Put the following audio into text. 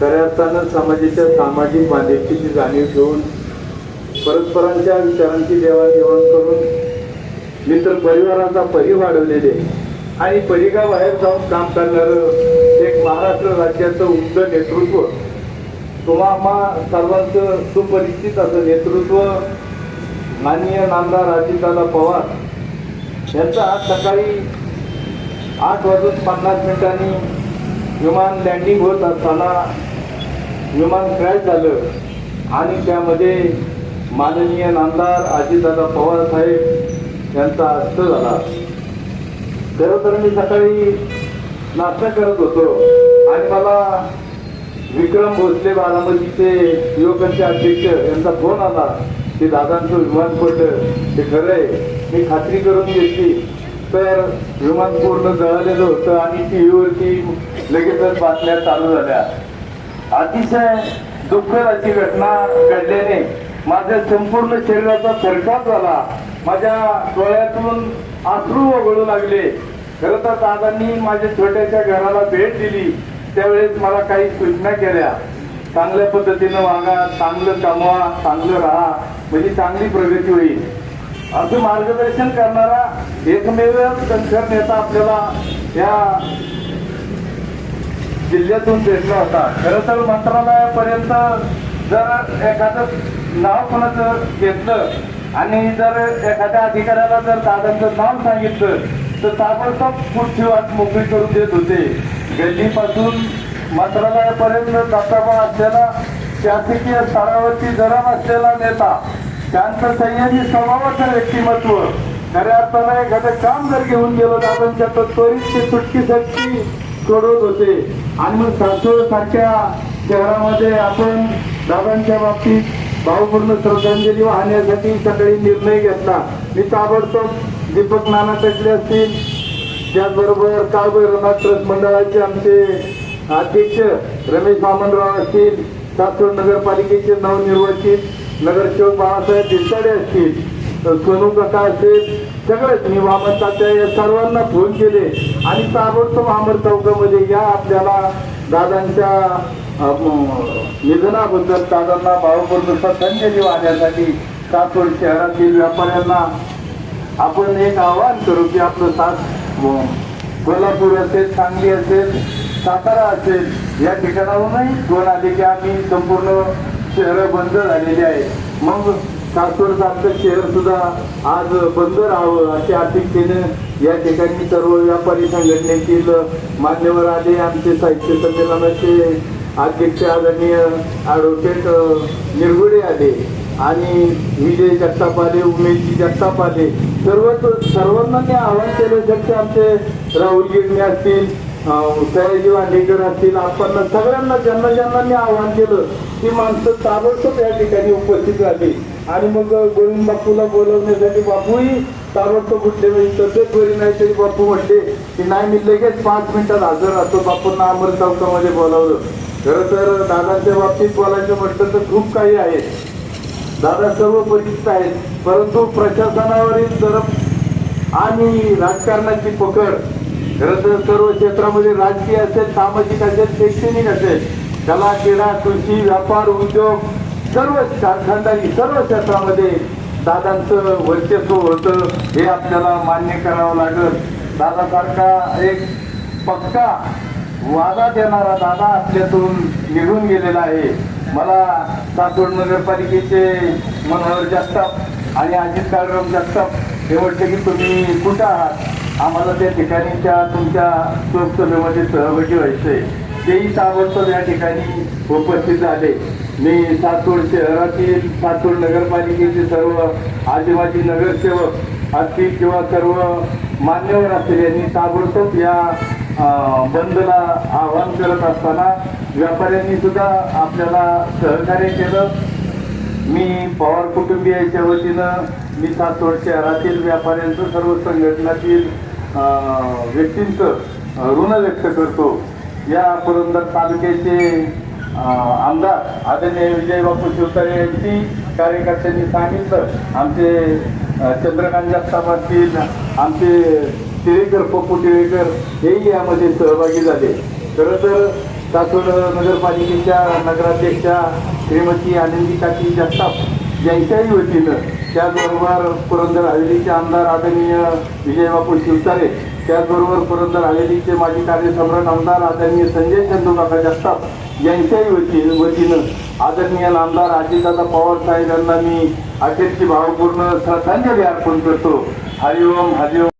खऱ्या अर्थानं समाजाच्या सामाजिक बांधिलकीची जाणीव ठेवून परस्परांच्या विचारांची देवाणघेवाण करून मित्र परिवाराचा परी वाढवलेले आणि परिगाबाहेर जाऊन काम करणारं एक महाराष्ट्र राज्याचं उमद नेतृत्व तुम्हा सर्वांचं सुपरिचित असं नेतृत्व माननीय नामदार अजितदादा पवार यांचा आज सकाळी आठ वाजून पन्नास मिनिटांनी विमान लँडिंग होत असताना विमान क्रॅश झालं. आणि त्यामध्ये माननीय नामदार अजितदादा पवार साहेब यांचा अस्त झाला. खरं तर मी सकाळी नाश्ता करत होतो. आणि मला विक्रम भोसले बारामतीचे युवकांचे अध्यक्ष यांचा फोन आला. की दादांचं विमान पडलं. ते खरं आहे. मी खात्री करून घेतली. तर विमान पूर्ण जळलेलं होतं आणि टी व्हीवरती लगेचच बातम्या चालू झाल्या. अतिशय दुःखद अशी घटना घडल्याने माझ्या संपूर्ण शरीराचा थरकाप झाला. माझ्या डोळ्यातून अश्रू वगळू लागले. खरं तर दादांनी माझ्या छोट्याशा घराला भेट दिली. त्यावेळेस मला काही सूचना केल्या. चांगल्या पद्धतीनं वागा चांगलं कमवा चांगलं राहा. म्हणजे चांगली प्रगती होईल. असं मार्गदर्शन करणारा एकमेव कणखर नेता आपल्याला या जिल्ह्यातून भेटला होता. खर तर मंत्रालयापर्यंत जर एखादं नाव कोणाचं घेतलं आणि जर एखाद्या अधिकाऱ्याला जर दादांचं नाव सांगितलं तर ताबडतोब पुढची वाट मोकळी करून देत होते. गल्लीपासून मंत्रालयापर्यंत दत्ताबा असलेला शासकीय स्तरावरती जरा असलेला नेता त्यांचं संयमी स्वभावाचं व्यक्तिमत्व. खऱ्या अर्थानं एखादं काम जर घेऊन गेलो दादांच्या तर त्वरित ते सुटकीसाठी सोडवत होते. आणि मग सासवड सारख्या शहरामध्ये आपण दादांच्या बाबतीत भावपूर्ण श्रद्धांजली वाहण्यासाठी सकाळी निर्णय घेतला. मी ताबडतोब दीपक नाना टकले असतील. त्याचबरोबर काळभैरवनाथ ट्रस्ट मंडळाचे आमचे अध्यक्ष रमेश वामनराव असतील. सासवड नगरपालिकेचे नवनिर्वाचित नगरसेवक बाळासाहेब दिसाडे असतील सोनू काका असेल सगळेच मी वामनताच्या या सर्वांना फोन केले. आणि ताबडतोब अमर चौकामध्ये या आपल्याला दादांच्या निधनाबद्दल दादांना भावपूर्ण श्रद्धांजली वाहण्यासाठी सासवड शहरातील व्यापाऱ्यांना आपण एक आवाहन करू की आपलं सात कोल्हापूर असेल सांगली असेल सातारा असेल या ठिकाणाहूनही दोन आले की आम्ही संपूर्ण शहरं बंद झालेली आहे. मग सासवडचं आमचं शहर सुद्धा आज बंद राहावं अशी अपेक्षेने या ठिकाणी सर्व व्यापारी संघटनेतील मान्यवर आले. आमचे साहित्य संमेलनाचे अध्यक्ष आदरणीय ॲडव्होकेट निरगुडे आले आणि विजय जगताप आले उमेशजी जगताप आले सर्व सर्वांना मी आवाहन केलं शक्य आमचे राहुल गिरणे असतील सयाजी वांडेकर असतील आपण सगळ्यांना ज्यांना ज्यांना मी आवाहन केलं ती माणसं ताबडतोब या ठिकाणी उपस्थित राहिली आणि मग गोविंद बापूला बोलवण्यासाठी बापूही ताबडतोब उठले. म्हणजे तब्येत बरी नाही तरी बापू म्हटले की नाही मी लगेच पाच मिनिटात हजर राहतो. बापूंना अमर चौकामध्ये बोलावलं. खरं तर दादांच्या बाबतीत बोलायचं म्हटलं तर खूप काही आहे. दादा सर्व परिचित आहेत. परंतु प्रशासनावरील जरब आणि राजकारणाची पकड खरं तर सर्व क्षेत्रामध्ये राजकीय असेल सामाजिक असेल शैक्षणिक असेल कला क्रीडा कृषी व्यापार उद्योग सर्व कारखानदारी सर्व क्षेत्रामध्ये दादांचं वर्चस्व होतं हे आपल्याला मान्य करावं लागेल. दादासारखा एक पक्का वादा देणारा दादा आपल्यातून निघून गेलेला आहे. मला सासवड नगरपालिकेचे मनोहर जगताप आणि अजित काळराम जगताप हे वाटतं की तुम्ही कुठं आहात? आम्हाला त्या ठिकाणीच्या तुमच्या शोकसभेमध्ये सहभागी व्हायचंय तेही ताबडतोब या ठिकाणी उपस्थित झाले. मी सातूर शहरातील सातूर नगरपालिकेचे सर्व आदिवासी नगरसेवक असतील किंवा सर्व मान्यवर असतील यांनी ताबडतोब या बंदला आवाहन करत असताना व्यापाऱ्यांनी सुद्धा आपल्याला सहकार्य केलं. मी पवार कुटुंबियाच्या वतीनं मी सातवड शहरातील व्यापाऱ्यांचं सर्व संघटनातील व्यक्तींचं ऋण व्यक्त करतो. या पुरंदर तालुक्याचे आमदार आदरणीय विजय बापू शिवतारे यांची कार्यकर्त्यांनी सांगितलं. आमचे चंद्रकांत जगताप असतील आमचे टिळेकर पप्पू टिळेकर हेही यामध्ये सहभागी झाले. खरं तर सासवड नगरपालिकेच्या नगराध्यक्षा श्रीमती आनंदी काकी जगताप यांच्याही वतीनं त्याचबरोबर पुरंदर हवेलीचे आमदार आदरणीय विजयबापू शिवतारे त्याचबरोबर पुरंदर हवेलीचे माजी कार्यसम्राट आमदार आदरणीय संजय चंदूकाका जगताप यांच्याही वती वतीनं आदरणीय आमदार अजितदादा पवार साहेब यांना मी अखेरची भावपूर्ण श्रद्धांजली अर्पण करतो. हरिओम हरिओम.